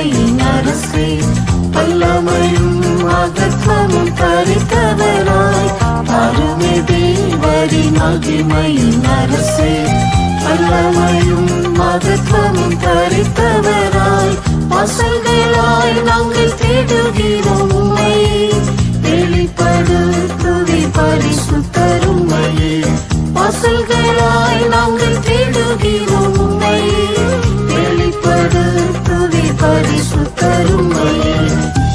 மகிமையின் அரசே வல்லமையும் மகத்துவமும் தரித்தவராய் அருமை தேவரி மகிமையும் அரசே வல்லமையும் மகத்துவமும் தரித்தவராய் வாசல்களாய் நாங்கள் தேடுகிறோம் உண்மை வெளிப்படு துதி பரிசுத்தருமையே வாசல்களாய் நாங்கள் தேடுகிறோம் உண்மை பரிசுத்தருமையே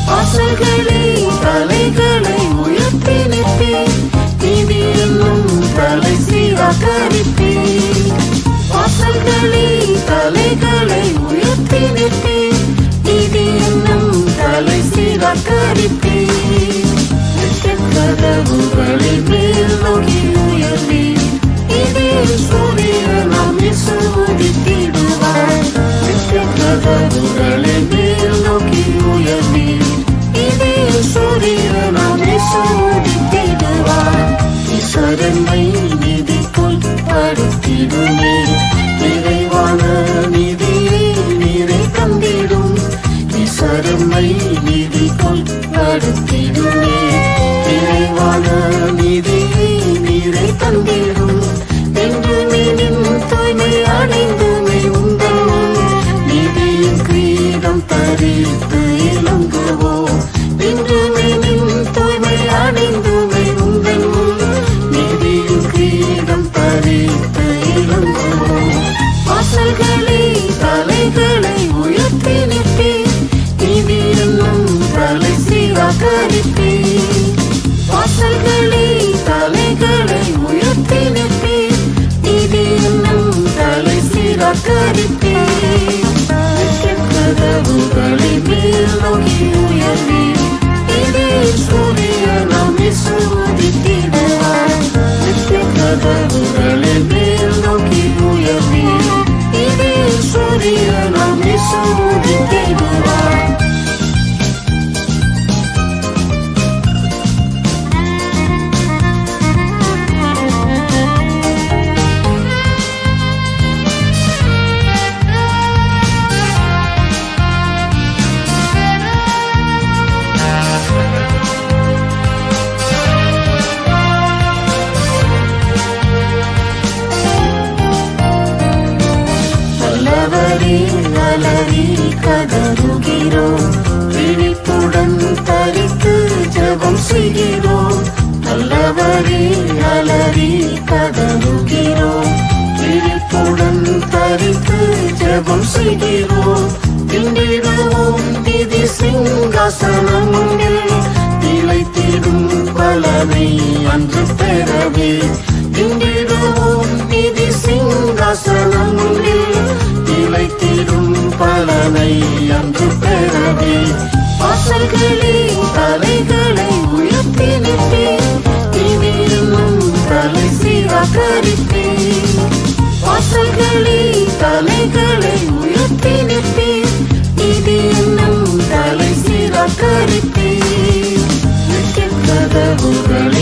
வாசல்களே தலைகளை உயர்த்தி நிற்பேன். நீதி என்னும் தலை சீராக்கரிப்பேன் alguém You. மலரி கதறுகிறோம் விழிப்புடன் தரித்து ஜபம் செய்கிறோம் நல்லவரே அலறி கதறுகிறோம் விழிப்புடன் தரித்து ஜபம் செய்கிறோம் திண்டிடுவோம் திதி சிங்காசனம் திளைத்திடும் பலனை அன்று பெறவே திண்டிடுவோம் திதி சிங்காசனம் முன்னில் பலனை அன்று பெறவே. வாசல்களே தலைகளை உயர்த்தி நிற்பேன். நீதி தலை சீராக்கரிப்பேன் வாசல்களே தலைகளை உயர்த்தி நிற்பேன். இது என்னும் தலை சீராக்கரிப்பேன் கதவுகள்